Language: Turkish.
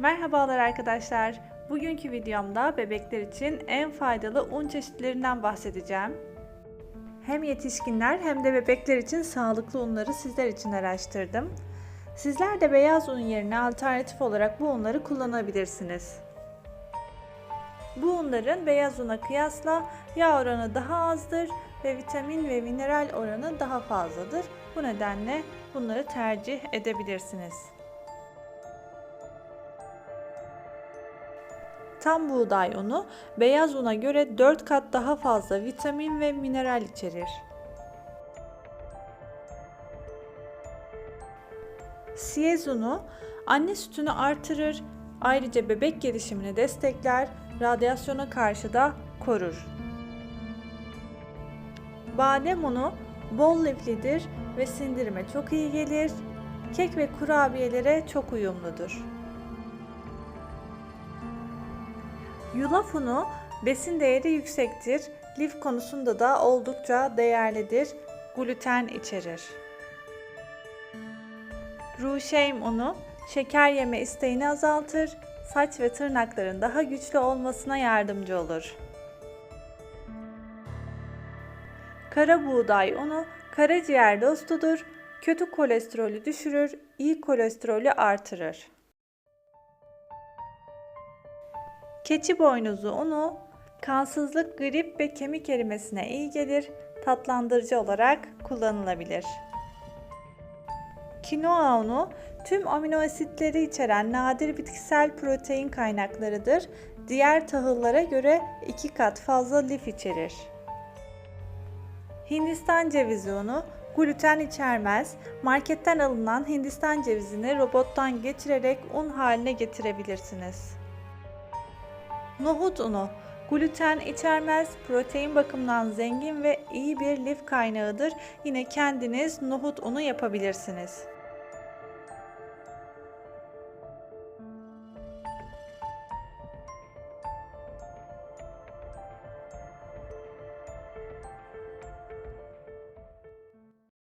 Merhabalar arkadaşlar. Bugünkü videomda bebekler için en faydalı un çeşitlerinden bahsedeceğim. Hem yetişkinler hem de bebekler için sağlıklı unları sizler için araştırdım. Sizler de beyaz un yerine alternatif olarak bu unları kullanabilirsiniz. Bu unların beyaz una kıyasla yağ oranı daha azdır ve vitamin ve mineral oranı daha fazladır. Bu nedenle bunları tercih edebilirsiniz. Tam buğday unu beyaz una göre 4 kat daha fazla vitamin ve mineral içerir. Siyez unu anne sütünü artırır, ayrıca bebek gelişimini destekler, radyasyona karşı da korur. Badem unu bol liflidir ve sindirime çok iyi gelir. Kek ve kurabiyelere çok uyumludur. Yulaf unu besin değeri yüksektir. Lif konusunda da oldukça değerlidir. Gluten içerir. Ruşeym unu şeker yeme isteğini azaltır. Saç ve tırnakların daha güçlü olmasına yardımcı olur. Kara buğday unu karaciğer dostudur. Kötü kolesterolü düşürür, iyi kolesterolü artırır. Keçi boynuzu unu kansızlık, grip ve kemik erimesine iyi gelir. Tatlandırıcı olarak kullanılabilir. Kinoa unu tüm amino asitleri içeren nadir bitkisel protein kaynaklarıdır. Diğer tahıllara göre 2 kat fazla lif içerir. Hindistan cevizi unu gluten içermez. Marketten alınan Hindistan cevizini robottan geçirerek un haline getirebilirsiniz. Nohut unu gluten içermez, protein bakımından zengin ve iyi bir lif kaynağıdır. Yine kendiniz nohut unu yapabilirsiniz.